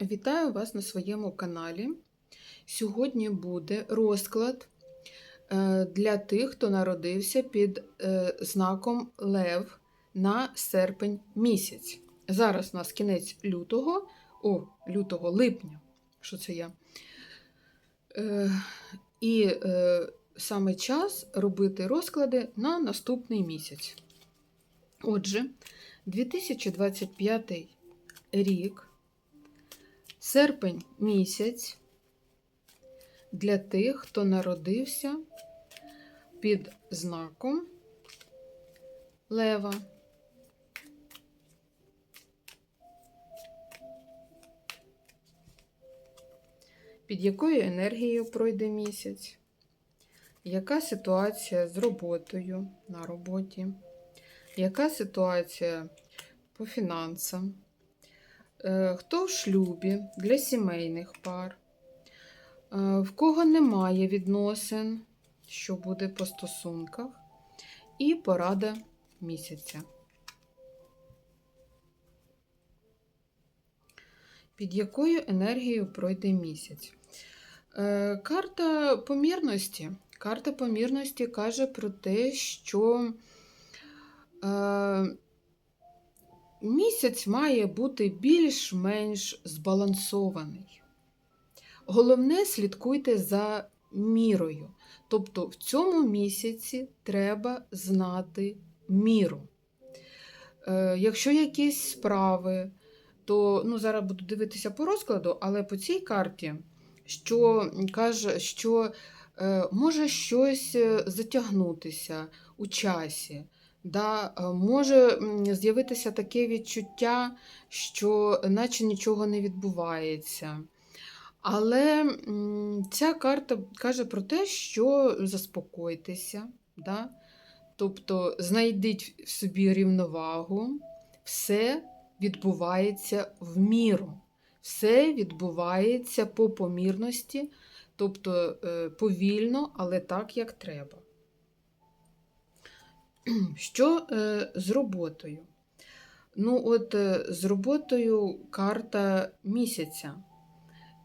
Вітаю вас на своєму каналі. Сьогодні буде розклад е, для тих, хто народився під е, знаком Лев на серпень місяць. Зараз у нас кінець лютого, о, лютого, липня. Що це я? Е, І саме час робити розклади на наступний місяць. Отже, 2025 рік. Серпень місяць для тих, хто народився під знаком Лева. Під якою енергією пройде місяць? Яка ситуація з роботою на роботі? Яка ситуація по фінансам? Е, Хто в шлюбі для сімейних пар, Е, в кого немає відносин, що буде по стосунках, і порада місяця. Під якою енергією пройде місяць? Е, Карта помірності. Карта помірності каже про те, що місяць має бути більш-менш збалансований. Головне, слідкуйте за мірою. Тобто в цьому місяці треба знати міру. Е, якщо якісь справи, то ну, зараз буду дивитися по розкладу, але по цій карті, що каже, що е, може щось е, затягнутися у часі. Да, е, може з'явитися таке відчуття, що наче нічого не відбувається. Але ця карта каже про те, що заспокойтеся, да? тобто знайдіть в собі рівновагу, все відбувається в міру, все відбувається по помірності, тобто е, повільно, але так, як треба. Що е, з роботою? Ну, от е, з роботою карта місяця.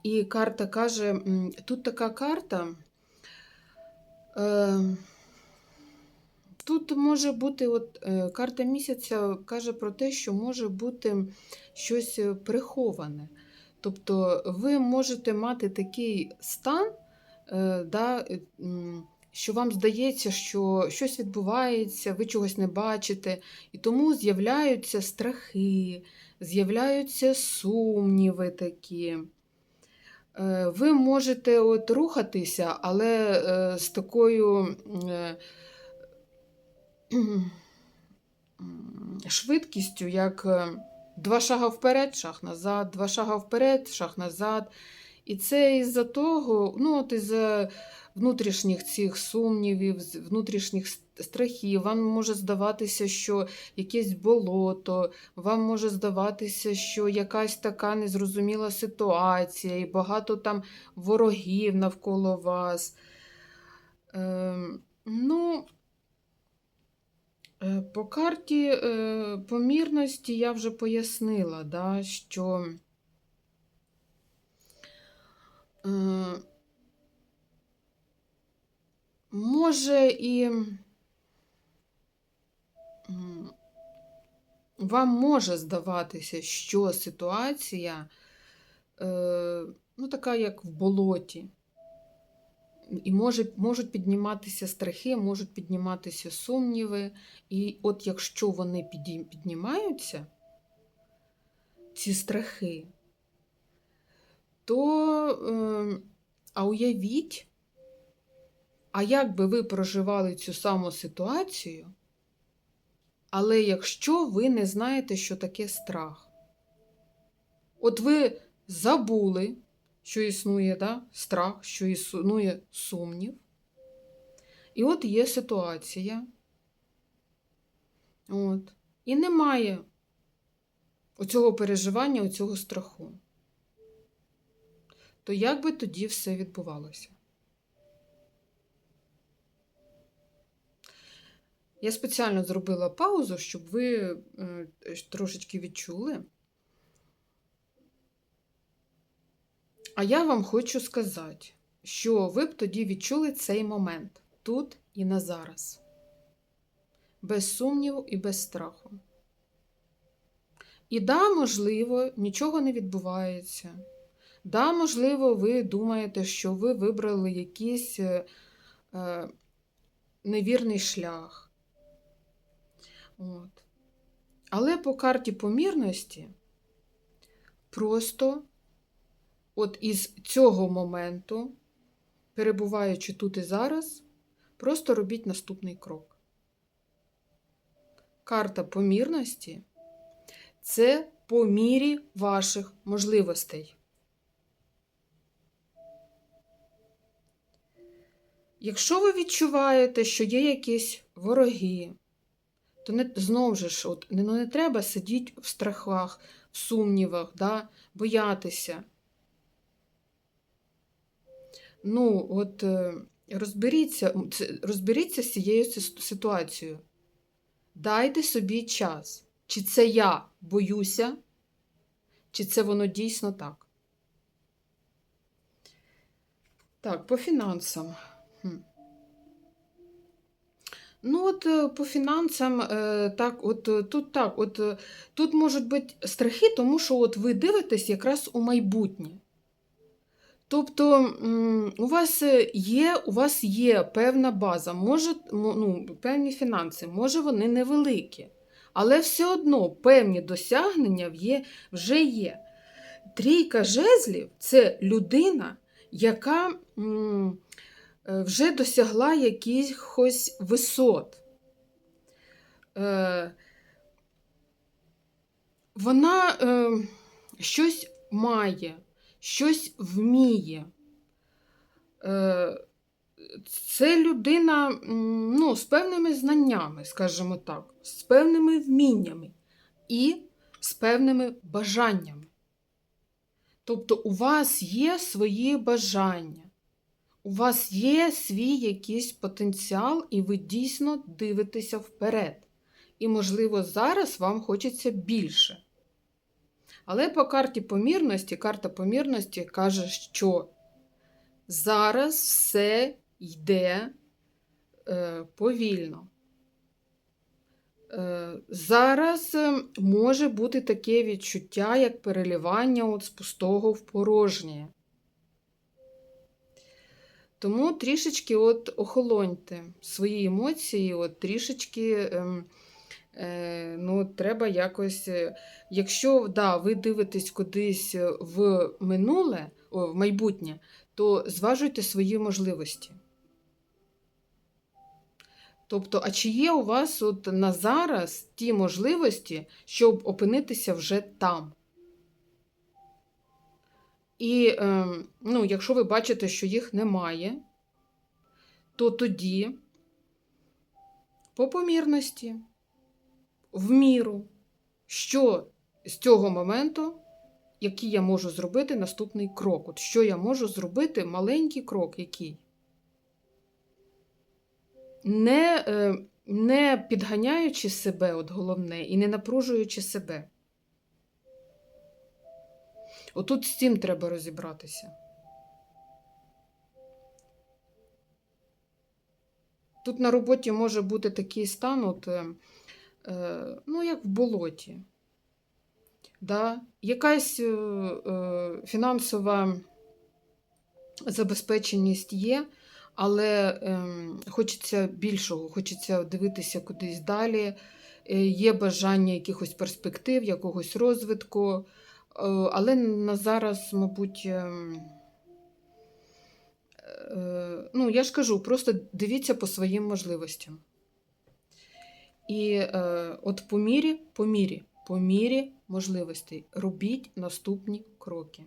І карта каже: тут така карта. Е, Тут може бути, от карта місяця каже про те, що може бути щось приховане. Тобто ви можете мати такий стан, да, що вам здається, що щось відбувається, ви чогось не бачите, і тому з'являються страхи, з'являються сумніви такі. Е, Ви можете от рухатися, але е, з такою е, швидкістю, як два шага вперед, шаг назад, два шага вперед, шаг назад. І це із-за того, ну, от із-за внутрішніх цих сумнівів, внутрішніх страхів, вам може здаватися, що якесь болото, вам може здаватися, що якась така незрозуміла ситуація, і багато там ворогів навколо вас. Ем, ну, е, по карті е, помірності я вже пояснила, да, що може і вам може здаватися, що ситуація е, ну, така, як в болоті. І може, можуть підніматися страхи, можуть підніматися сумніви. І от якщо вони піднімаються, ці страхи, то е, а уявіть, а як би ви проживали цю саму ситуацію, але якщо ви не знаєте, що таке страх? От ви забули, що існує да, страх, що існує сумнів. І от є ситуація. От. І немає оцього переживання, оцього страху. То як би тоді все відбувалося? Я спеціально зробила паузу, щоб ви е, трошечки відчули, А я вам хочу сказати, що ви б тоді відчули цей момент тут і на зараз. Без сумніву і без страху. І да, можливо, нічого не відбувається. Да, можливо, ви думаєте, що ви вибрали якийсь е, е, невірний шлях. От. Але по карті помірності просто от із цього моменту, перебуваючи тут і зараз, просто робіть наступний крок. Карта помірності це по мірі ваших можливостей. Якщо ви відчуваєте, що є якісь вороги, то не, знову ж, от, не, ну, не треба сидіти в страхах, в сумнівах, да, боятися. Ну, от е, розберіться, розберіться з цією ситуацією. Дайте собі час. Чи це я боюся, чи це воно дійсно так? Так, по фінансам. Ну, от е, по фінансам, е, так, от е, тут так, от тут можуть бути страхи, тому що от ви дивитесь якраз у майбутнє. Тобто у вас є, у вас є певна база, може, ну, певні фінанси, може вони невеликі, але все одно певні досягнення є, вже є. Трійка жезлів це людина, яка вже досягла якихось висот. Е, Вона е, щось має, щось вміє. Е, Це людина ну, з певними знаннями, скажімо так, з певними вміннями і з певними бажаннями. Тобто у вас є свої бажання, у вас є свій якийсь потенціал, і ви дійсно дивитеся вперед. І, можливо, зараз вам хочеться більше. Але по карті помірності, карта помірності каже, що зараз все йде е, повільно. Е, Зараз е, може бути таке відчуття, як перелівання от з пустого в порожнє. Тому трішечки от охолоньте свої емоції, от трішечки ем, е, ну, треба якось. е, Якщо да, ви дивитесь кудись в минуле, о, в майбутнє, то зважуйте свої можливості. Тобто, а чи є у вас от на зараз ті можливості, щоб опинитися вже там? І ем, ну, якщо ви бачите, що їх немає, то тоді по помірності, в міру, що з цього моменту, який я можу зробити наступний крок? От що я можу зробити, маленький крок який? Не, е, не підганяючи себе, от головне, і не напружуючи себе. Отут з цим треба розібратися. Тут на роботі може бути такий стан, от, е, е, ну, як в болоті. Да? Якась е, фінансова забезпеченість є, але хочеться більшого, хочеться дивитися кудись далі. Є бажання якихось перспектив, якогось розвитку. Е, але на зараз, мабуть, ем, е, ну, я ж кажу, просто дивіться по своїм можливостям. І е, от по мірі, по мірі, по мірі можливостей робіть наступні кроки.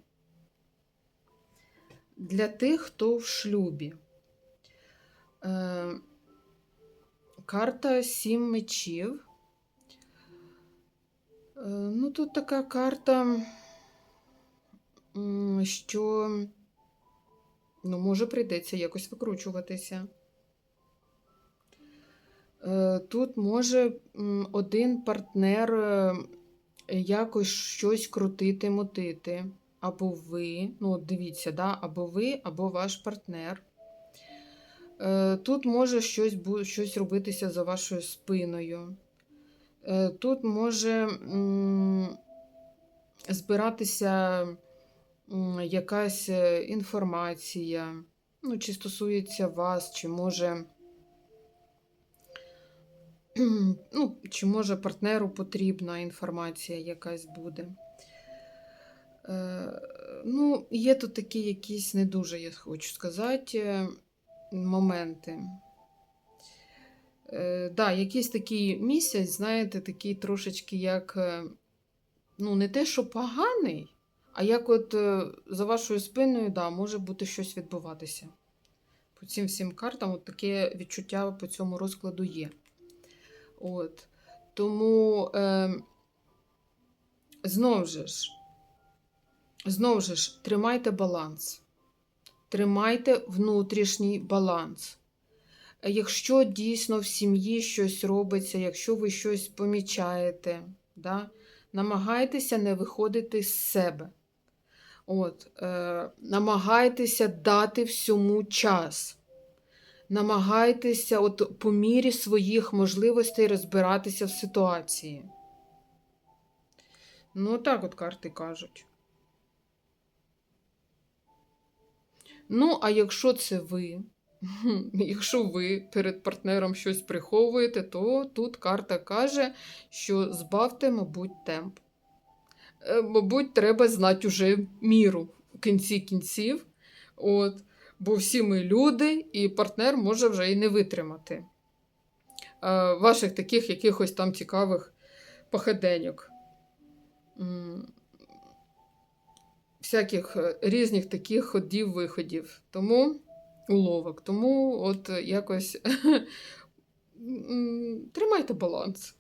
Для тих, хто в шлюбі. Карта сім мечів. Ну, тут така карта, що ну, може прийдеться якось викручуватися. Е, Тут може один партнер е, якось щось крутити, мотити. або ви, ну дивіться, да, або ви, або ваш партнер. Е, Тут може щось, щось робитися за вашою спиною. Тут може збиратися якась е, інформація, ну, чи стосується вас, чи може, ну, чи може партнеру потрібна інформація якась буде. Е, Ну, є тут такі якісь не дуже, я хочу сказати, моменти. Е, да, якийсь такий місяць, знаєте, такий трошечки як, ну, не те, що поганий, а як от е, за вашою спиною, да, може бути щось відбуватися. По цим всім картам от таке відчуття по цьому розкладу є. От. Тому е, знову ж, знову ж, тримайте баланс. Тримайте внутрішній баланс. Якщо дійсно в сім'ї щось робиться, якщо ви щось помічаєте, да, намагайтеся не виходити з себе. От, е, намагайтеся дати всьому час. Намагайтеся от, по мірі своїх можливостей розбиратися в ситуації. Ну, так от карти кажуть. Ну, а якщо це ви, якщо ви перед партнером щось приховуєте, то тут карта каже, що збавте, мабуть, темп. Е, Мабуть, треба знати уже міру в кінці кінців. От, бо всі ми люди, і партнер може вже і не витримати е, ваших таких якихось там цікавих походеньок. Всяких е, різних таких ходів-виходів. Тому уловок. Тому от якось тримайте баланс.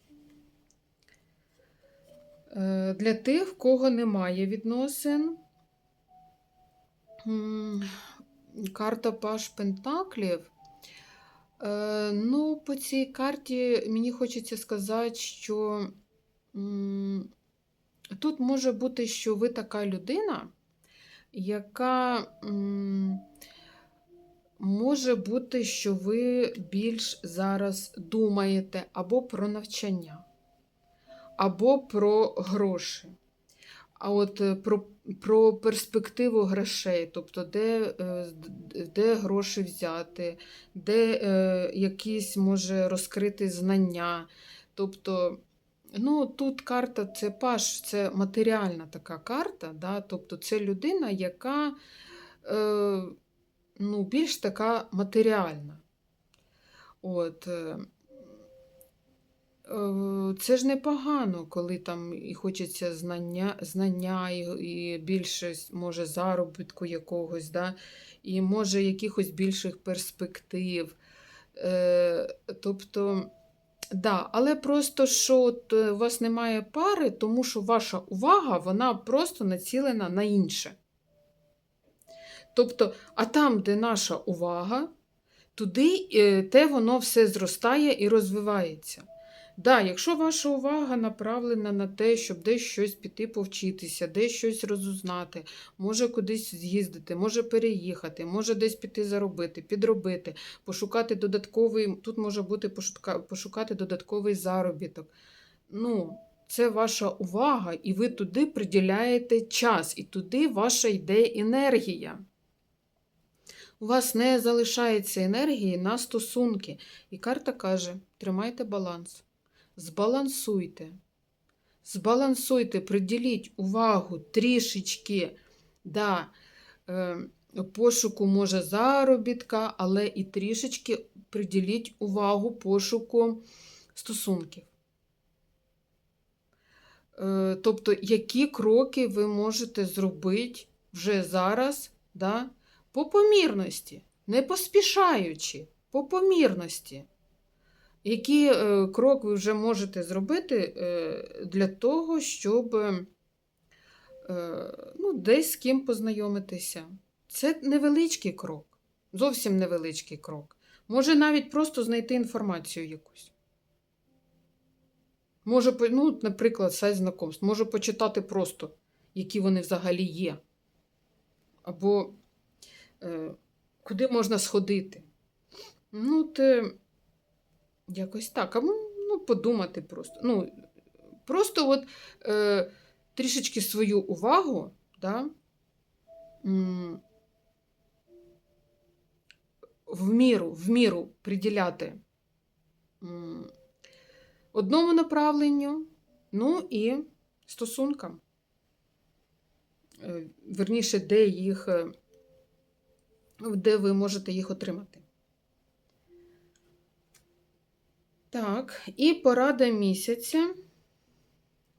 Е, Для тих, в кого немає відносин, карта Паш Пентаклів. Е, Ну, по цій карті мені хочеться сказати, що тут може бути, що ви така людина, яка може бути, що ви більш зараз думаєте або про навчання, або про гроші. А от е, про, про перспективу грошей, тобто де, е, де гроші взяти, де е, якісь може розкрити знання. Тобто, ну, тут карта це паш, це матеріальна така карта, да? тобто це людина, яка е, ну, більш така матеріальна. От, е, Це ж непогано, коли там і хочеться знання, знання і, і більше може заробітку якогось, да? і може якихось більших перспектив. Е, тобто, да, але просто що от е, у вас немає пари, тому що ваша увага вона просто націлена на інше. Тобто, а там, де наша увага, туди е, те воно все зростає і розвивається. Да, якщо ваша увага направлена на те, щоб десь щось піти повчитися, десь щось розузнати, може кудись з'їздити, може переїхати, може десь піти заробити, підробити, пошукати додатковий, тут може бути пошука, пошукати додатковий заробіток. Ну, це ваша увага, і ви туди приділяєте час, і туди ваша йде енергія. У вас не залишається енергії на стосунки. І карта каже: тримайте баланс. Збалансуйте. Збалансуйте, приділіть увагу трішечки да, е, пошуку, може, заробітка, але і трішечки приділіть увагу пошуку стосунків. Е, тобто, які кроки ви можете зробити вже зараз, да, по помірності, не поспішаючи, по помірності. Який е, крок ви вже можете зробити е, для того, щоб е, ну, десь з ким познайомитися? Це невеличкий крок, зовсім невеличкий крок. Може навіть просто знайти інформацію якусь. Може, ну, наприклад, сайт знакомств, може почитати просто, які вони взагалі є. або е, куди можна сходити. Ну, те, якось так. Або ну, подумати просто. Ну, просто от е, трішечки свою увагу, да, в міру, в міру приділяти одному направленню, ну і стосункам. Е, Верніше, де їх, е, де ви можете їх отримати. Так, і порада місяця.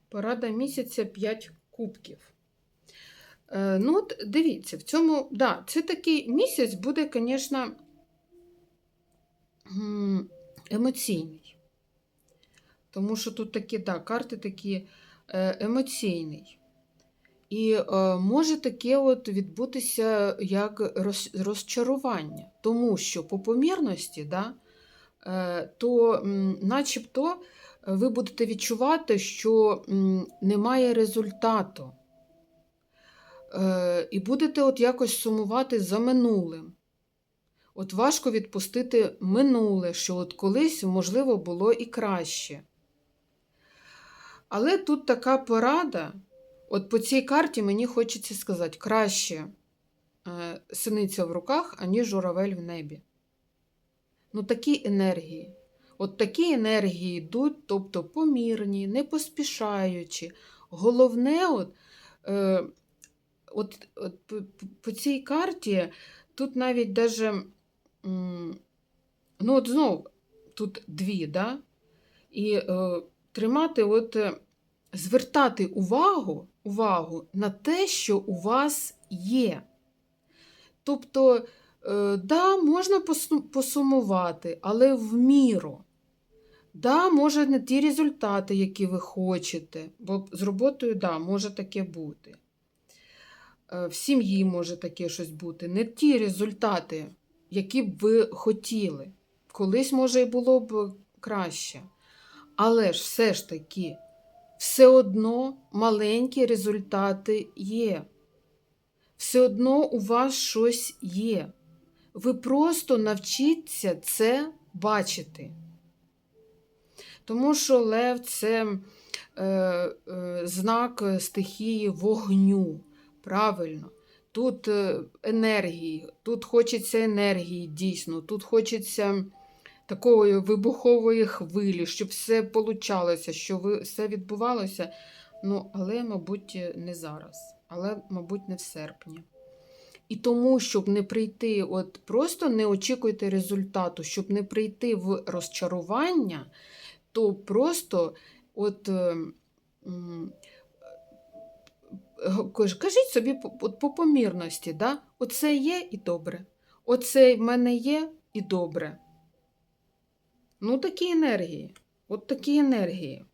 Порада місяця 5 кубків. Е, ну, от дивіться, в цьому, да, це такий місяць буде, звісно, емоційний. Тому що тут такі, да, карти такі е, емоційний. І е, може таке от відбутися як розчарування, тому що по помірності, да, то начебто ви будете відчувати, що немає результату. Е, і будете от якось сумувати за минулим. От важко відпустити минуле, що от колись, можливо, було і краще. Але тут така порада, от по цій карті мені хочеться сказати, краще е, синиця в руках, аніж журавель в небі. Ну, такі енергії. От такі енергії йдуть, тобто помірні, не поспішаючи. Головне, от, е, от, от по, цій карті тут навіть даже, ну от знов, тут дві, да? і е, тримати, от, е, звертати увагу, увагу на те, що у вас є. Тобто, да, можна посумувати, але в міру. Да, може не ті результати, які ви хочете, бо з роботою, да, може таке бути. Е, В сім'ї може таке щось бути. Не ті результати, які б ви хотіли. Колись, може, і було б краще. Але ж все ж таки, все одно маленькі результати є. Все одно у вас щось є. Ви просто навчіться це бачити. Тому що лев це е, е, знак стихії вогню. Правильно. Тут е, енергії, тут хочеться енергії дійсно, тут хочеться такої вибухової хвилі, щоб все получалося, щоб все відбувалося. Ну, але, мабуть, не зараз, але, мабуть, не в серпні. І тому, щоб не прийти, от просто не очікуйте результату, щоб не прийти в розчарування, то просто от. е, каж- кажіть собі от по помірності, да? оце є і добре. Оце в мене є і добре. Ну, такі енергії. От такі енергії.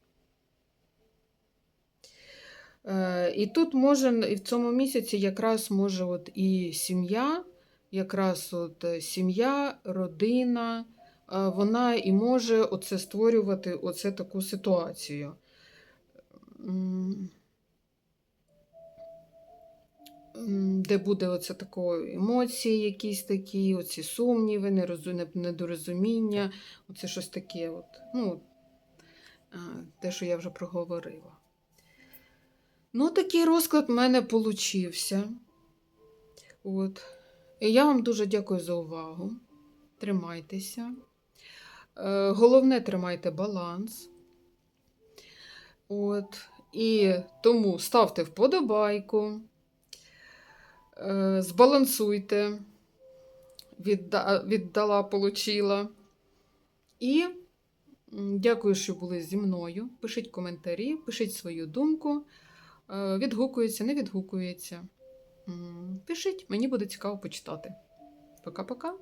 Е, і тут може, і в цьому місяці якраз може от і сім'я, якраз от е, сім'я, родина, е, вона і може оце створювати оце таку ситуацію. Де буде оце такої емоції, якісь такі, оці сумніви, недорозуміння, оце щось таке, от, ну, те, що я вже проговорила. Ну, такий розклад в мене получився. От. І я вам дуже дякую за увагу. Тримайтеся. Е, Головне, тримайте баланс. От. І тому ставте вподобайку, е, збалансуйте. Відда, віддала, получила. І дякую, що були зі мною. Пишіть коментарі, пишіть свою думку. Е, Відгукується, не відгукується. Пишіть, мені буде цікаво почитати. Пока-пока.